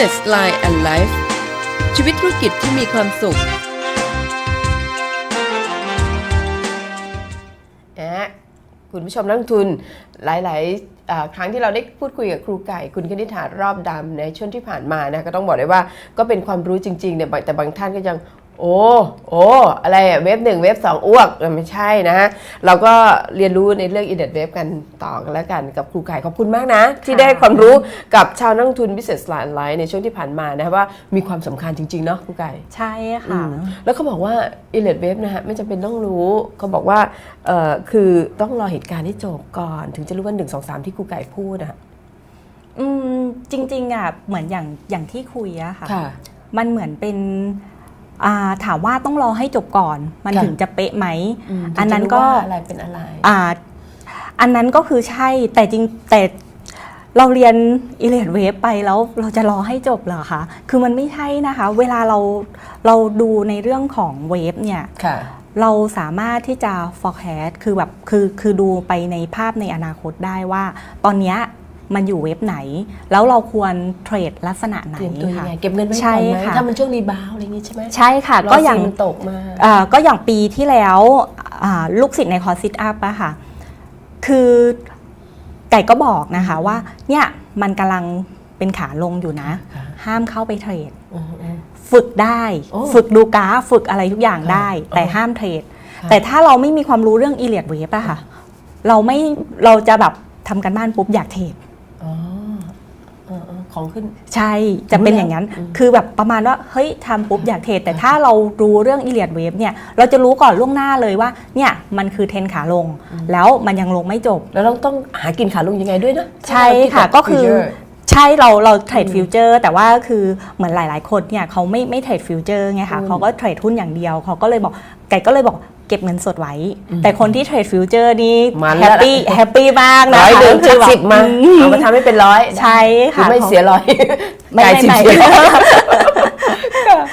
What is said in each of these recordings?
Business Line and Life ชีวิตธุรกิจที่มีความสุขนะคุณผู้ชมนักทุนหลาย ๆ ครั้งที่เราได้พูดคุยกับครูไก่ คุณคณิษฐารอบดำในช่วงที่ผ่านมานะก็ต้องบอกได้ว่าก็เป็นความรู้จริง ๆ เนี่ยแต่บางท่านก็ยัง โอ้โอ้อะไรอะเว็บหนึ่งเว็บสองอ้วกเออไม่ใช่นะฮะเราก็เรียนรู้ในเรื่องอินเทอร์เว็บกันต่อกันแล้วกันกับครูไก่ขอบคุณมากนะ ที่ได้ความรู้กับชาวนักลงทุน Business Line Life ในช่วงที่ผ่านมานะว่ามีความสำคัญจริง ๆ เนาะครูไก่ใช่ค่ะแล้วเขาบอกว่าอิเลดเวฟนะฮะไม่จำเป็นต้องรู้เขาบอกว่าเอ่อคือต้องรอเหตุการณ์ที่จบก่อน ถึงจะรู้ว่า1 2 3ที่ครูไก่พูดอะอืมจริงๆอะเหมือนอย่างอย่างที่คุยอะค่ะค่ะมันเหมือนเป็นอ่า ถามว่าต้องรอให้จบก่อน มันค่ะถึงจะเป๊ะไหมมอันนั้นก็ถึงจะรู้ว่าอะไรเป็นอะไรอ่าอันนั้นก็คือใช่แต่จริงแต่เราเรียนอิเลียดเวฟไปแล้วเราจะรอให้จบเหรอคะ คือมันไม่ใช่นะคะ เวลาเราเราดูในเรื่องของเวฟเนี่ยค่ะเราสามารถที่จะ forecast คือแบบคือคือดูไปในภาพในอนาคตได้ว่า ตอนเนี้ย มันอยู่เว็บไหน แล้วเราควรเทรดลักษณะไหนเตรียมตัวยังค่ะ ไงเก็บเงินไว้ใช่ก่อนไหมค่ะ ถ้ามันช่วงรีบาวด์อะไรอย่างงี้ใช่ไหมใช่ค่ะรก็อย่างซีมันตกมาอ่าก็อย่างปีที่แล้วอ่าลูกศิษย์ในคอร์สซิทอัพอะค่ะ คือไก่ก็บอกนะคะว่าเนี่ยมันกำลังเป็นขาลงอยู่นะ ค่ะ ห้ามเข้าไปเทรด อืมอืม ฝึกได้ โอ้ฝึกดูกราฟฝึกอะไรทุกอย่างค่ะได้แต่อ๋อห้ามเทรด ค่ะ แต่ถ้าเราไม่มีความรู้เรื่องอีเลียดเวฟอะค่ะ เราไม่เราจะแบบทำกันบ้านปุ๊บอยากเทรดอ๋อเออเออ ของขึ้น ใช่จะเป็นรู้แล้วอย่างนั้นอืมคือแบบประมาณว่าเฮ้ยทำปุ๊บอยากเทรดแต่ถ้าเรารู้เรื่องอีเลียดเวฟเนี่ยเราจะรู้ก่อนล่วงหน้าเลยว่าเนี่ยมันคือเทรนขาลง แล้วมันยังลงไม่จบ แล้วเราต้องหากินขาลงยังไงด้วยนะใช่ค่ะถ้าเราก็คือคิดแบบ future ใช่เราเราเทรดฟิวเจอร์แต่ว่าคือเหมือนหลาย ๆ คนเนี่ยเขาไม่ไม่เทรดฟิวเจอร์ไงคะอืมเขาก็เทรดหุ้นอย่างเดียวเขาก็เลยบอกไก่ก็เลยบอก เก็บเงินสดไว้ แต่คนที่เทรดฟิวเจอร์นี่มันแฮปปี้แล้วแฮปปี้มากนะร้อยคะหนึ่งคืจากแบบสิบมาอืเอามาทำให้เป็นร้อยใช่หรือค่ะไม่เสียร้อยไม่จ่ายไม่สิบไม่เสียร้อย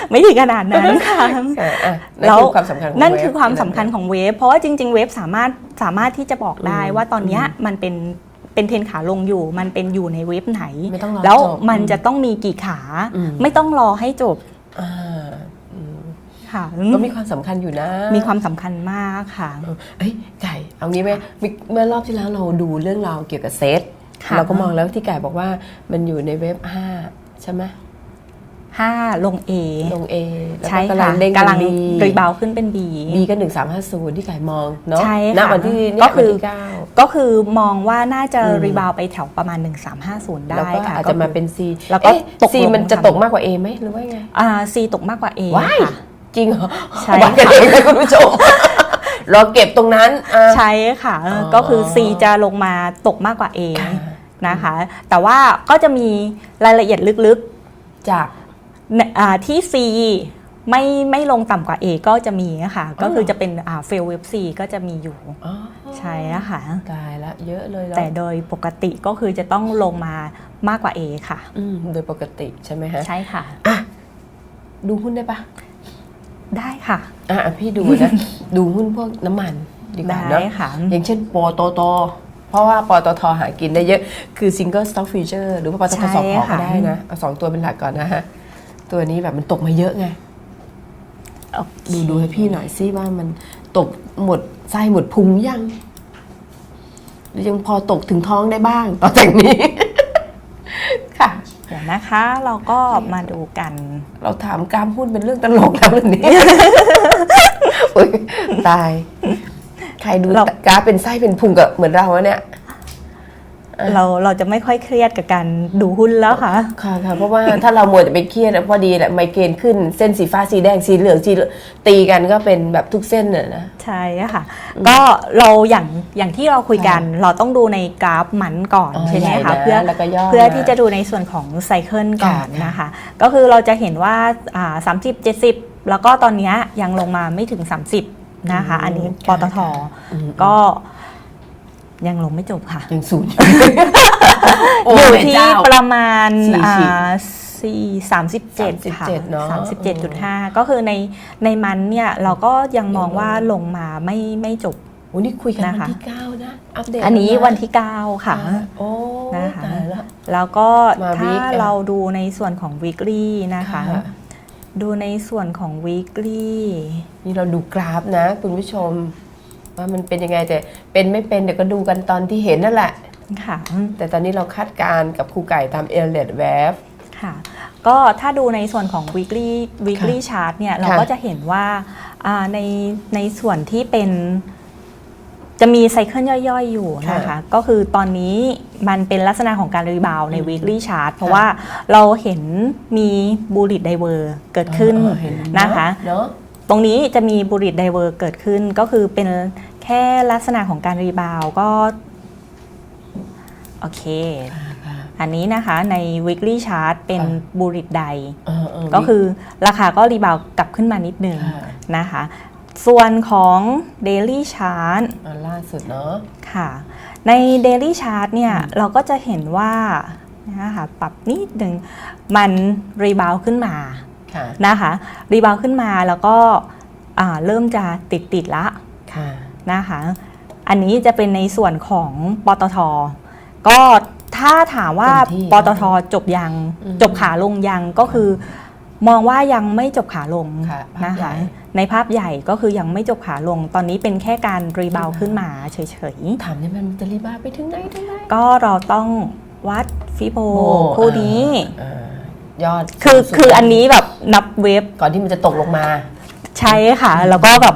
ไม่ถึงขนาดนั้นค่ะ อะอะแล้นั่นวคือความสำคัญของนั่นเว็บคือความสำคัญของเวฟเพราะว่าจริง ๆ เวฟสามารถสามารถที่จะบอกได้อืมว่าตอนเนี้ยมันเป็นเป็นเทรนขาลงอยู่ มันเป็นอยู่ในเว็บไหน ไม่ต้องรอแล้วจบ มันจะต้องมีกี่ขา อืม ไม่ต้องรอให้จบ อ่าอืม ค่ะ ก็มีความสำคัญอยู่นะมีความสำคัญมากค่ะเออเอ้ยไก่เอางี้ไหมมิเมื่อรอบที่แล้วเราดูเรื่องราวเกี่ยวกับเซตค่ะ เราก็มองแล้วที่ไก่บอกว่ามันอยู่ในเว็บ5ใช่ไหม5ลง A ลง A แล้วใช่ก็กำลัค่ะงเด้งกำลังดีรีบาวขึ้นเป็น B B ก็1350ที่ไก่มองเนาะใช่ณค่ะวันที่เนี่ยก็คือ วันที่เก้า ก็คือมองว่าน่าจะอืม รีบาวไปแถวประมาณ 1350 ได้แล้วก็ค่ะอาจจะมาเป็น C แล้วก็เอ๊ะ ตก C ลงมันจะทำตกมากกว่า A ไหมหรือว่าไง อ่า C ตกมากกว่า A ว้าย ค่ะ จริงเหรอใช่ วัดกันค่ะเองเลยคุณผู้ชมรอเก็บตรงนั้นอะ ใช่ค่ะเออออก็คือ C จะลงมาตกมากกว่า A ค่ะ นะคะ แต่ว่าก็จะมีรายละเอียดลึกจาก ๆในอ่าที่ C ไม่ไม่ลงต่ำกว่า A ก็จะมีนะคะก็คือจะเป็นอ่า fail web C ก็จะมีอยู่อ๋อใช่ค่ะตายละเยอะเลยแล้วแต่โดยปกติก็คือจะต้องลงมามากกว่า A ค่ะ อืมโดยปกติใช่ไหมฮะ ใช่ค่ะอะดูหุ้นได้ปะ ได้ค่ะอะ อะพี่ดูนะ ดูหุ้นพวกน้ำมันดีกว่าได้เนาะค่ะอย่างเช่นปตทเพราะว่าปตทหากินได้เยอะ คือ single stock future หรือว่าปตทใช่สองขอก็ค่ะได้นะเอาสองตัวเป็นหลักก่อนนะฮะ ตัวนี้แบบมันตกมาเยอะไงดูดูให้พี่หน่อยซิว่ามันตกหมดไส้หมดพุงยังหรือยังพอตกถึงท้องได้บ้างต่อจากนี้ค่ะเดี๋ยว นะคะ เราก็มาดูกัน เราถามกรามหุ้นเป็นเรื่องตลกแล้ววันนี้โอ๊ยตาย ใครดูเรากราฟเป็นไส้เป็นพุงกับเหมือนเราอะเนี่ย เราเราจะไม่ค่อยเครียดกับการดูหุ้นแล้วค่ะ ค่ะค่ะเพราะว่าถ้าเรามัวจะไปเครียดอะพอดีแหละไมเกรนขึ้นเส้นสีฟ้าสีแดงสีเหลืองสีเหลืองตีกันก็เป็นแบบทุกเส้นน่ะนะ ใช่ค่ะ ก็เราอย่างอย่างที่เราคุยกันเราต้องดูในกราฟมันก่อนอ๋อใช่ไหมใหญ่คะนะเพื่อแล้วก็ย่อเพื่อมาที่จะดูในส่วนของไซเคิลก่อนค่ะนะคะ ก็คือเราจะเห็นว่าอ่าสามสิบเจ็ดสิบแล้วก็ตอนเนี้ยยังลงมาไม่ถึง 30 นะคะ อันนี้ปตทอืมก็ ยังลงไม่จบค่ะ ยังศูนย์ อยู่แม่ที่เจ้าประมาณสี่สิบอ่าสี่สามสิบเจ็ดค่ะ37เนอะสามสิบเจ็ดจุดห้าก็คือในในมันเนี่ยเราก็ยังมองว่าลงมาไม่ไม่จบโอ้นี่คุยกันนะวันคะที่9นะอัปเดตอันนี้แล้วะวันที่9ค่ะโอ้นะคะตายแล้วแล้วก็มาถ้า week อะเราดูในส่วนของ weekly นะคะค่ะดูในส่วนของ weekly นี่เราดูกราฟนะคุณผู้ชม ว่ามันเป็นยังไงแต่เป็นไม่เป็นเดี๋ยวก็ดูกันตอนที่เห็นนั่นแหละ ค่ะแต่ตอนนี้เราคาดการณ์กับครูไก่ตามเอเลดแวฟค่ะก็ถ้าดูในส่วนของ weekly weekly chart เนี่ยเราก็จะเห็นว่าอ่าในในส่วนที่เป็นจะมีไซเคิลย่อยๆ อยู่นะคะ ก็คือตอนนี้มันเป็นลักษณะของการรีบาวใน weekly chart เพราะว่าเราเห็นมีบูริ t ไดเวอร์เกิดขึ้นเห็นนะคะเนาะตรงนี้จะมีบูริ t ไดเวอร์เกิดขึ้นก็คือเป็น แค่ลักษณะของการรีบาวก็โอเค อันนี้นะคะใน weekly chart เป็นอ่าบูริ t ไดเออเออก็คือราคาก็รีบาวกลับขึ้นมานิดนึงค่ะนะคะ ส่วนของ daily chart อ่าล่าสุดเนาะค่ะ ใน daily chart เนี่ยเราก็จะเห็นว่านะคะปรับนิดนึงมันรีบาวขึ้นมาค่ะนะคะรีบาวขึ้นมาแล้วก็อ่าเริ่มจะติดติดๆละค่ะ นะคะ อันนี้จะเป็นในส่วนของปตท ก็ถ้าถามว่าเต็มที่ปตทจบยังอืมจบขาลงยังก็คือ มองว่ายังไม่จบขาลงค่ะนะภาพใหญ่คะในภาพใหญ่ก็คือยังไม่จบขาลง ตอนนี้เป็นแค่การรีบาวขึ้นมาเฉยถามเนี่ยมันจะรีบาวไปถึงไหนถึงไหนๆก็เราต้องวัดฟิโบโอ้คู่นี้อ่ายอดคือสูงสุดคืออันนี้แบบนับเวฟก่อนที่มันจะตกลงมา ใช่ค่ะ แล้วก็แบบ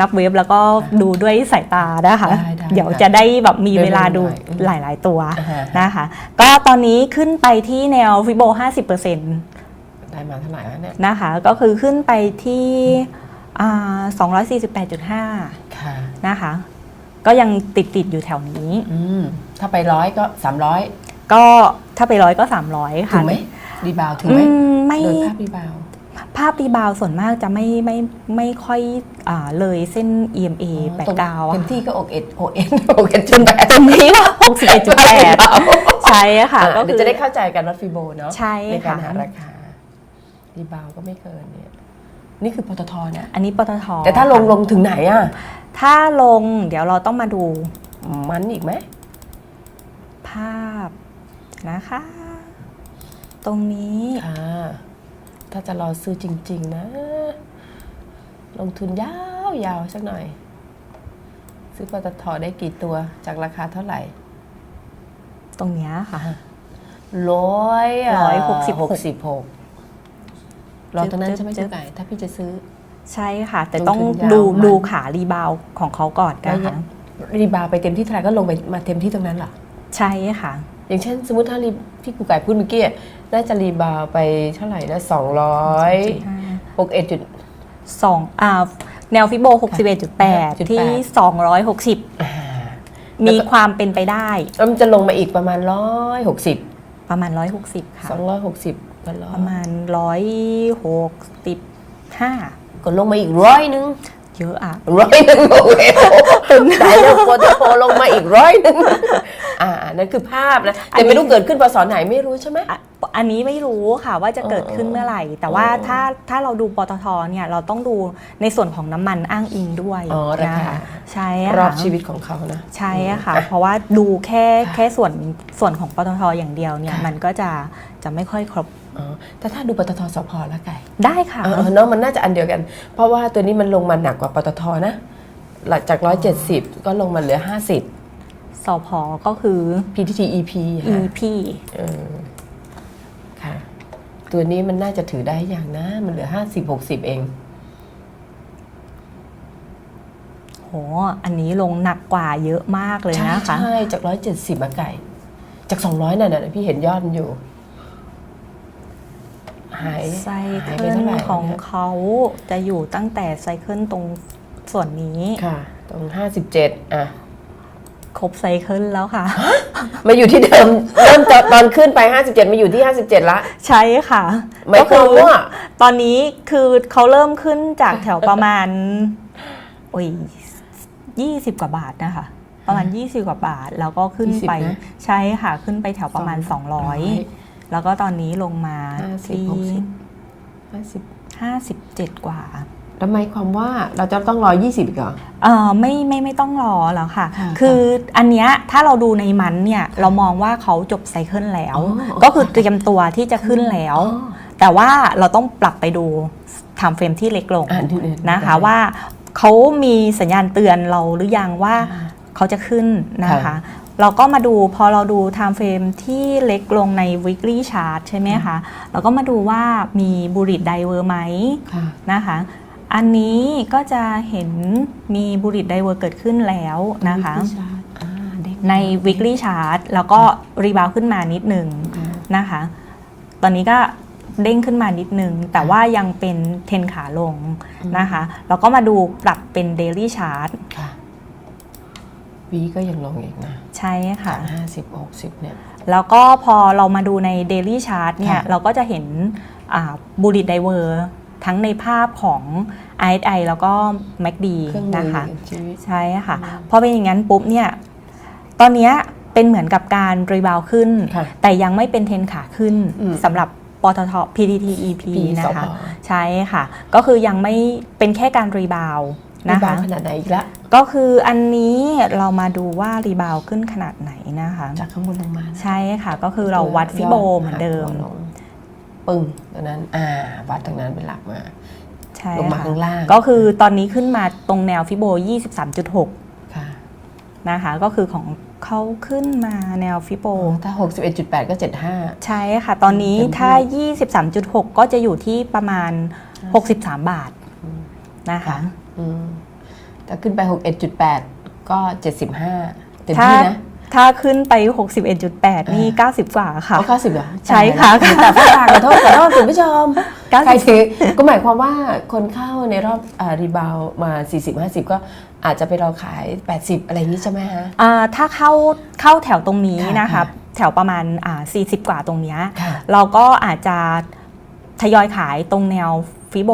นับเวฟแล้วก็ดูด้วยสายตานะคะ ได้ได้เดี๋ยวจะได้แบบมีได้เวลาดูหน่อยอืมหลายๆตัวอ่าฮะ นะคะ ก็ตอนนี้ขึ้นไปที่แนวฟิโบ 50%ได้มาเท่าไหร่แล้วเนี่ยนะคะ ก็คือขึ้นไปที่อ่า248.5 ค่ะ นะคะ ก็ยังติดติดๆอยู่แถวนี้ อืม ถ้าไปร้อยก็สามร้อยก็ถ้าไปร้อยก็ 300 ถึค่ะงไหมรีบาวถึงอืไหมมไม่โดยภาพรีบาว ภาพรีบาวส่วนมากจะไม่ไม่ไม่ค่อยอาเลยเส้น EMA แปดเก้าเต็อะมที่ก็อกเอ็ดอกเอ็ดอกเอ็ดจนแปดเต็มที่ก็61.8ใช่ค่ะก็เดี๋คืยวอจะได้เข้าใจกันว่าฟีโบเนาะใช่ในการค่ะหาราคารีบาวก็ไม่เกินเนี่ยนี่คือปตทนะอันนี้ปตทแต่ถ้าลงลงถึงไหนอะถ้าลงเดี๋ยวเราต้องมาดูมันอีกไหมภาพนะคะ ตรงนี้ค่ะ ถ้าจะรอซื้อจริง ๆ นะ ลงทุนยาวๆสักหน่อย ซื้อปตทได้กี่ตัวจากราคาเท่าไหร่ ตรงเนี้ยค่ะ ร้อยะร้อยหกสิบหกหกสิบหกรอตรงนั้นใช่ไหมจึ๊เจ๊บไก่ถ้าพี่จะซื้อ ใช่ค่ะ แต่ลงต้องทุนยาวดูมันดูขารีบาวของเขาก่อนแล้วนะคะรีบาวไปเต็มที่เท่าไหร่ก็ลงไปมาเต็มที่ตรงนั้นเหรอ ใช่ค่ะ อย่างเช่นสมมติถ้ารีที่กูไก่พูดเมื่อกี้น่าจะรีบาวไปเท่าไหร่นะสองร้อยหกเอ็ดจุดสองอ่าแนวฟิโบ 61.8 ที่ 260 มีความเป็นไปได้แล้วมันจะลงมาอีกประมาณร้อยหกสิบประมาณ 160 ค่ะสองร้อยหกสิบก็ร้อประยมาณ 165 ก็ลงมาอีกร้อยหนึง เยอะอะร้อยหนึ่งโอ้โหแต่เรื่องโปรโตโคลงมาอีกร้อยหนึ่ง อ่านั่นคือภาพนะแต่ไม่รู้เกิดขึ้นพศไหนไม่รู้ใช่ไหมอะอันนี้ไม่รู้ค่ะว่าจะเกิดขึ้นเมื่อไหร่ แต่ว่าอ๋อถ้าถ้าเราดูปตทเนี่ยเราต้องดูในส่วนของน้ำมันอ้างอิงด้วยอ๋อรานะคาคะใช่รอค่ะบชีวิตของเขานะใช่ค่ะอะเพราะว่าดูแค่ค่ะแค่ส่วนส่วนของปตทอย่างเดียวเนี่ยค่ะมันก็จะจะไม่ค่อยครบอ๋อแต่ถ้าดูปตทสพแล้วไก่ได้ค่ะเออเนาะมันน่าจะอันเดียวกัน เพราะว่าตัวนี้มันลงมาหนักกว่าปตทนะ หลังจาก 170 ก็ลงมาเหลือ 50 สพก็คือ PTT EP ค่ะ EP เออค่ะ ตัวนี้มันน่าจะถือได้อย่างนะ มันเหลือ50 60เอง โห อันนี้ลงหนักกว่าเยอะมากเลยใช่นะคะ ใช่จาก170มาไก่ จาก200น่ะนะพี่เห็นยอดมันอยู่ หายไซหายเคิไปลเท่าไหร่ของเนี่ยเขาจะอยู่ตั้งแต่ไซเคิลตรงส่วนนี้ ค่ะ ตรง57อะ ครบไซเคิลแล้วค่ะ มาอยู่ที่เดิม เริ่มจากตอนขึ้นไป 57 มาอยู่ที่ 57 ละ ใช่ค่ะหมายความว่าตอนนี้คือเขาเริ่มขึ้นจากแถวประมาณโอ้ยยี่สิบกว่าบาทนะคะ ประมาณ 20 กว่าบาท แล้วก็ขึ้นไป20นะใช่ค่ะ ขึ้นไปแถวประมาณ 200 แล้วก็ตอนนี้ลงมา50ที่60 50 57 กว่า ทำไมความว่าเราจะต้องรอ 20อีกเหรอ เออไม่ไม่ไม่ต้องรอแล้วค่ะ ค่ะคืออันเนี้ยถ้าเราดูในมันเนี่ยเรามองว่าเขาจบไซเคิลแล้ว อ๋อ ก็คือเตรียมตัวที่จะขึ้นแล้วอ๋อแต่ว่าเราต้องปรับไปดูไทม์เฟรมที่เล็กลงอ่าดูดินะคะได้ว่าเขามีสัญญาณเตือนเราหรือยังว่า อ่า เขาจะขึ้นนะคะค่ะเราก็มาดูพอเราดู time frame ที่เล็กลงใน weekly chart ใช่ไหมคะ เราก็มาดูว่ามีบุริดไดเวอร์ไหมค่ะ นะคะ อันนี้ก็จะเห็นมีบุริดไดเวอร์เกิดขึ้นแล้วนะคะอ่าเด้งใน weekly chart แล้วก็รีบาวขึ้นมานิดหนึ่งอ่านะคะ ตอนนี้ก็เด้งขึ้นมานิดนึง แต่ว่ายังเป็นเทนขาลงนะคะ แล้วก็มาดูปรับเป็น daily chart ค่ะวีก็ยังลงอีกนะ ใช่ค่ะห้าสิบหกสิบเนี่ย แล้วก็พอเรามาดูใน daily chart เนี่ยค่ะเราก็จะเห็นบูริดไดเวอร์ ทั้งในภาพของ RSI แล้วก็ MACD เครื่องมืนะอคะชีวิตใช่ค่ะพอเป็นอย่างนั้นปุ๊บเนี่ยตอนเนี้ยเป็นเหมือนกับการรีบาวขึ้นค่ะแต่ยังไม่เป็นเทรนขาขึ้นอืมสำหรับปตท PTT EP ปีนะสองคะใช่ค่ะ ก็คือยังไม่เป็นแค่การรีบาวด์นะนะคะขนาดไหนอีกละก็คืออันนี้เรามาดูว่ารีบาวด์ขึ้นขนาดไหนนะคะ จากข้างบนลงมานะใช่ค่ะ ก็คือเราวัดฟิโบเหมือนเดิมลง ปึ้งตรงนั้นอ่าวัดตรงนั้นเป็นหลักมาใช่ลงมาค่ะข้างล่างก็คือตอนนี้ขึ้นมาตรงแนวฟิโบ 23.6 ค่ะ นะคะ ก็คือของเขาขึ้นมาแนวฟิโบ ถ้า 61.8 ก็ 75 ใช่ค่ะ ตอนนี้เต็มที่ถ้า 23.6 ก็จะอยู่ที่ประมาณ 63 บาทนะคะ อืมถ้าขึ้นไป 61.8 ก็ 75 เต็มถ้าที่นะ ถ้าขึ้นไป 61.8 นี่ 90 กว่าค่ะเอาเข้าสิบเหรอใช่ค่ะแต่ฝรั่งขอโทษขอโทษคุณผู้ชมเก้าสิบใครถือก็หมายความว่าคนเข้าในรอบอ่ารีบาวมา 40-50 ก็อาจจะไปรอขาย 80 อะไรอย่างนี้ใช่ไหมฮะ อ่าถ้าเข้าเข้าแถวตรงนี้ค่ะนะคะค่ะแถวประมาณอ่า40 กว่าตรงเนี้ยค่ะ เราก็อาจจะทยอยขายตรงแนวฟิโบ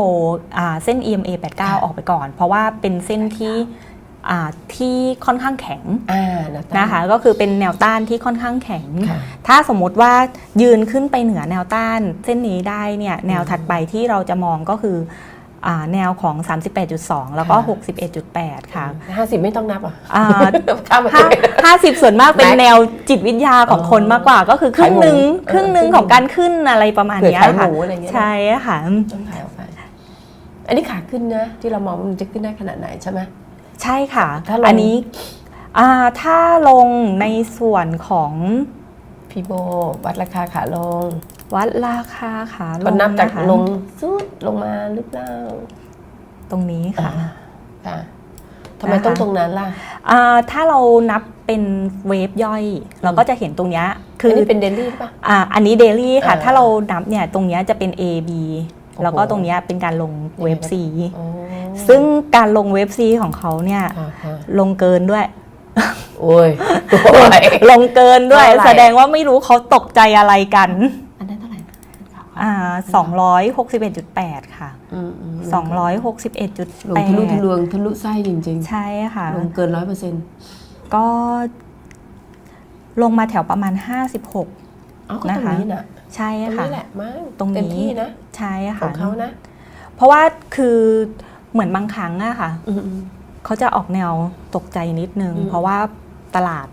อ่าเส้น EMA ค่ะ89 ออกไปก่อน เพราะว่าเป็นเส้นที่อ่า ที่ค่อนข้างแข็งอ่านะนะคะก็คือเป็นแนวต้านที่ค่อนข้างแข็งค่ะถ้าสมมติว่ายืนขึ้นไปเหนือแนวต้าน เส้นนี้ได้เนี่ยแนวถัดไปที่เราจะมองก็คืออาแนวของ 38.2 แล้วก็ 61.8 ค่ะ 50 ไม่ต้องนับอะอ่าข้ามมาห้าห้าสิบส่วนมากเป็นแม็กแนวจิตวิทยาของคนมากกว่า ก็คือครึ่งหนึ่งขายหมูครึ่งหนึ่งเออของการขึ้นอะไรประมาณเผื่อเนี้ยขายหค่ะมูอะไรอย่างเงี้ยนะใช่ค่ะต้องขายออกไปอันนี้ขาขึ้นนะ ที่เรามองว่ามันจะขึ้นได้ขนาดไหนใช่ไหม ใช่ค่ะ ถ้าลง อันนี้อ่าถ้าลงในส่วนของพี่โบวัดราคาขาลงวัดราคาขาลก็งนับจากนะคะลงสุดลงมาหรือเปล่าตรงนี้ค่ะ ค่ะทำไมต้องตรงนั้นล่ะ อ่าถ้าเรานับเป็นเวฟย่อย เราก็จะเห็นตรงเนี้ยคือันอนี้เป็นเดลี่ป่ะ อ่าอันนี้เดลี่ค่ะ อ่าถ้าเรานับเนี่ยตรงเนี้ยจะเป็น A B โอ้โหแล้วก็ตรงเนี้ยเป็นการลงเวฟ C อ๋อ ซึ่งการลงเวฟ C ของเขาเนี่ยค่ะค่ะลงเกินด้วยโอ้ยโอ้ยลงเกินด้วยเท่าไหร่แสดงว่าไม่รู้เขาตกใจอะไรกัน อันนั้นเท่าไหร่นะอ่าสองร้อยหกสิบเอ็ดจุดแปดค่ะอืมอืมสองร้อยหกสิบเอ็ดจุดลงแปทะลุทะดลวงทะลุไส้จริงใช่ค่ะๆลงเกินร้อยเปอร์เซ็นต์ก็ลงมาแถวประมาณห้าสิบหกอ๋อก็ตรงนี้น่ะใช่ตรงค่ะนี้แหละมั้งตรงนี้เต็มที่นะใช่ขค่ะองเขานะ เพราะว่าคือ เหมือนบางครั้งอะค่ะอืมอืมเขาจะออกแนวตกใจนิดนึงอืมเพราะว่าตลาด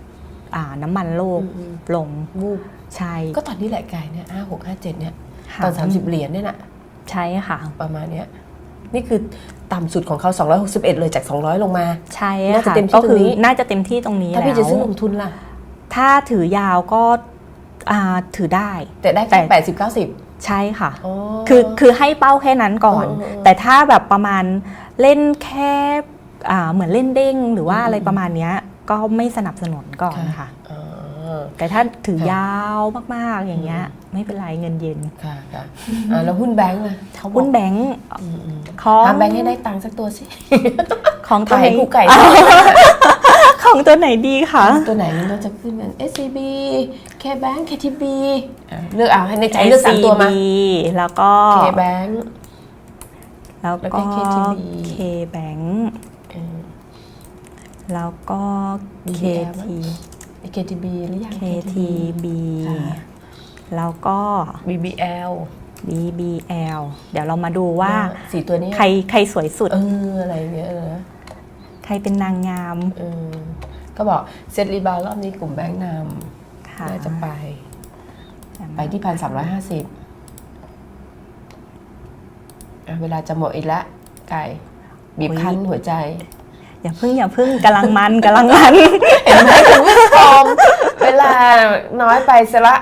อ่าน้ำมันโลกอืมลงวูบใช่ก็ตอนนี้แหละไก่เนี่ยห้าหกห้าเจ็ดเนี่ยค่ะตอนสามสิบเหรียญเนี่ยน่ะใช่ค่ะ ประมาณเนี้ยนี่คือต่ำสุดของเขา 261 เลยจาก 200 ลงมา ใช่น่าจะค่ะเต็มที่ก็ตรงคือนี้น่าจะเต็มที่ตรงนี้ถ้าแล้วพี่จะซื้อลงทุนล่ะ ถ้าถือยาวก็อ่าถือได้ แต่ได้แต่แค่แปดสิบเก้าสิบ ใช่ค่ะอ๋อคือคือให้เป้าแค่นั้นก่อนเออเออเออแต่ถ้าแบบประมาณเล่นแค่อ่าเหมือนเล่นเด้งหรือว่าอืมอะไรประมาณเนี้ยก็ไม่สนับสนุนก่อนค่ะอ๋อแต่ถ้าถือค่ะยาวมาก ๆ อย่างเงี้ย ไม่เป็นไรเงินเย็น ค่ะค่ะอ่าแล้วหุ้นแบงก์ล่ะเขาบอกหุ้นแบงก์อืมอืมของทำแบงก์ให้ได้ตังค์สักตัวสิ ของตัวถ่าไหนยคู่ไก่ ของตัวไหนดีคะตัวไหนเราจะขึ้นกัน SCB KBank KTB อะเลือกเอาให้ในใจเลือกสามตัวมา SCB แล้วก็ KBank แล้วแล้วก็ก็ KTB K Bank เออแล้วก็ BBL มั้ KT ย KTB หรือยัง KTB ค่ะแล้วก็ BBL BBL เดี๋ยวเรามาดูว่าสี่ตัวนี้ใครใครสวยสุด เออ อะไรเงี้ยนะใครเป็นนางงามเออก็บอกเซตรีบาวรอบนี้กลุ่มแบงค์นค่ะำน่าจะไป ไปที่พันสามร้อยห้าสิบเวลาจะหมดอีกแล้วไก่ บีบคั้นหัวใจ อย่าพึ่งอย่าพึ่งกำลังมันกำลังมัน เห็นไหมคุณผู้ชมเวลาน้อยไปเสยละ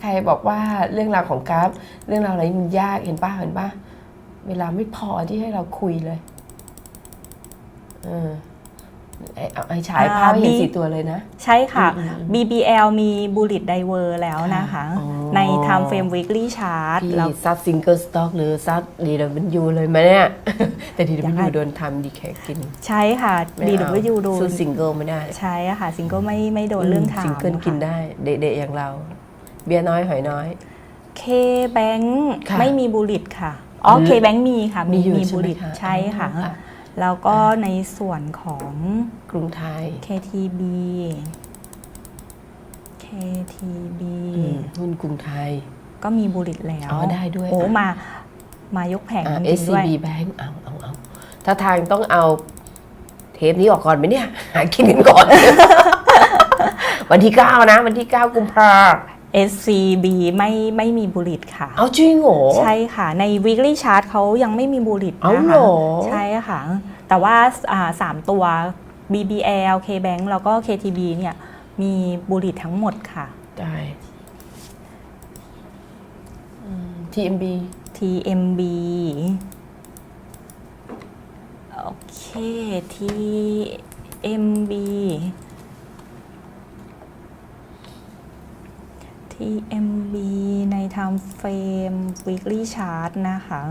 ใครบอกว่าเรื่องราวของกราฟ เรื่องราวอะไรมันยากเห็นป้าเห็นป้าเวลาไม่พอที่ให้เราคุยเลย เออไอ้เอาไอ้ฉายภาพให้เห็นอ่าสี่ตัวเลยนะ ใช่ค่ะอืมอืม BBL มี Bullet Diver แล้วนะคะอ๋อใน Time Frame Weekly Chart พี่แล้วซัดซิงเกิลสต็อกหรือซัดดีดับเบิลยูเลยไหมเนี่ย แต่ดีดับยัเบิงลไงยูโดนทำดีแคกิน ใช่ค่ะไม่เอา DW โดนสู้ซิงเกิลไม่ได้ ใช่ค่ะซิงเกิลไม่ไม่โดนเรื่องทางซิงเกิลกินได้ เด็กๆอย่างเรา เบียร์น้อยหอยน้อยเคแบงค่ะไม่มีบูลิตค่ะ อ๋ออืมเคแบงมีค่ะ มีมีอยู่มีใช่บูไหมลิตคะใช่ค่ะอ๋อค่ะ แล้วก็ในส่วนของกรุงไทย KTB KTB หุ้นกรุงไทย ก็มีบูลิตแล้ว อ๋อ ได้ด้วย โอ้อะมามายกแผงอ่าจริงๆด้วย SCB Bank เอาเอาเอาถ้าทางต้องเอาเทปนี้ออกก่อนไหมเนี่ย หากินกันก่อน วันที่ 9 นะ วันที่ 9 กุมภา SCB ไม่ไม่มีบูลิตค่ะ เอาจริงเหรอ ใช่ค่ะ ใน weekly chart เขายังไม่มีบูลิตเอานะเหรคะอ ใช่ค่ะ แต่ว่าอ่าสามตัว BBL KBank แล้วก็ KTB เนี่ยมีบูลิตทั้งหมดค่ะได้อืม TMB TMB โอเค TMB TMB ใน time frame weekly chart นะคะ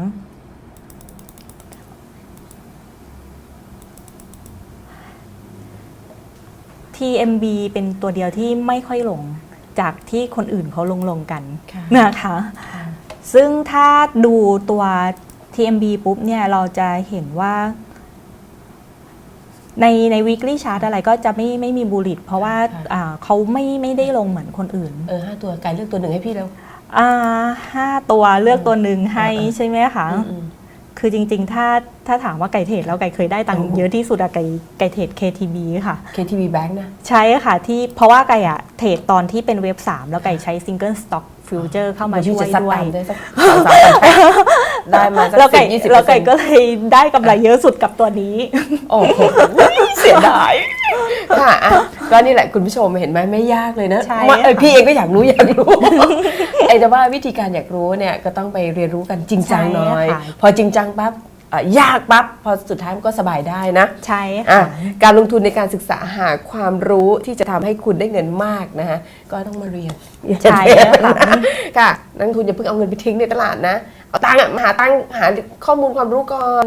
TMB เป็นตัวเดียวที่ไม่ค่อยลงจากที่คนอื่นเขาลงลงๆกันค่ะนะคะ ซึ่งถ้าดูตัว TMB ปุ๊บเนี่ยเราจะเห็นว่า ในใน weekly chart อะไรก็จะไม่ไม่มีบูลิตเพราะว่าค่ะอ่าเขาไม่ไม่ได้ลงเหมือนคนอื่นเออห้าตัวไกลเลือกตัวหนึ่งให้พี่แล้วอ่าห้าตัวเลือกตัวหนึ่งให้อ่าใช่ไหมคะ อืม คือจริง ๆ ถ้าถ้าถามว่าไก่เทรดแล้วไก่เคยได้ตังค์โอ้โหเยอะที่สุดอะไก่ไก่เทรด KTB ค่ะ KTB Bank นะ ใช่ค่ะที่เพราะว่าไก่อะเทรดตอนที่เป็นเว็บ 3 แล้วไก่ใช้ Single Stock Future เข้ามาพี่ช่วยจะซัดด้วยตามได้สักสามสามพันแปดได้มาสักแล้วสิไก่บยี่สิบแล้วไก่ก็เลยได้กำไรเยอะสุดกับตัวนี้ โอ้โหเสียดาย ค่ะอะก็นี่แหละคุณผู้ชมเห็นไหมไม่ยากเลยนะใช่มาเออค่ะพี่เองก็อยากรู้อยากรู้ ไอ้แต่ว่าวิธีการอยากรู้เนี่ยก็ต้องไปเรียนรู้กันจริงจังหน่อย ใช่ค่ะ พอจริงจังปั๊บอะยากปั๊บพอสุดท้ายมันก็สบายได้นะ ใช่อะค่ะ การลงทุนในการศึกษาหาความรู้ที่จะทำให้คุณได้เงินมากนะฮะก็ต้องมาเรียนใช่ค่ะ ค่ะนักลงทุนอย่าเพิ่งเอาเงินไปทิ้งในตลาดนะ เอาตังค์อะมาหาตังค์หาข้อมูลความรู้ก่อน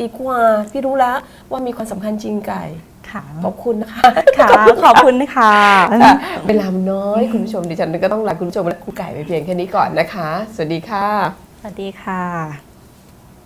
ดีกว่า พี่รู้แล้วว่ามีความสำคัญจริงไก่ ค่ะ ขอบคุณนะคะค่ะขอบคุณค่ะค่ะเวลามันน้อยคุณผู้ชมดิฉันก็ต้องลาคุณผู้ชมและครูไก่ไปเพียงแค่นี้ก่อนนะคะ สวัสดีค่ะ สวัสดีค่ะ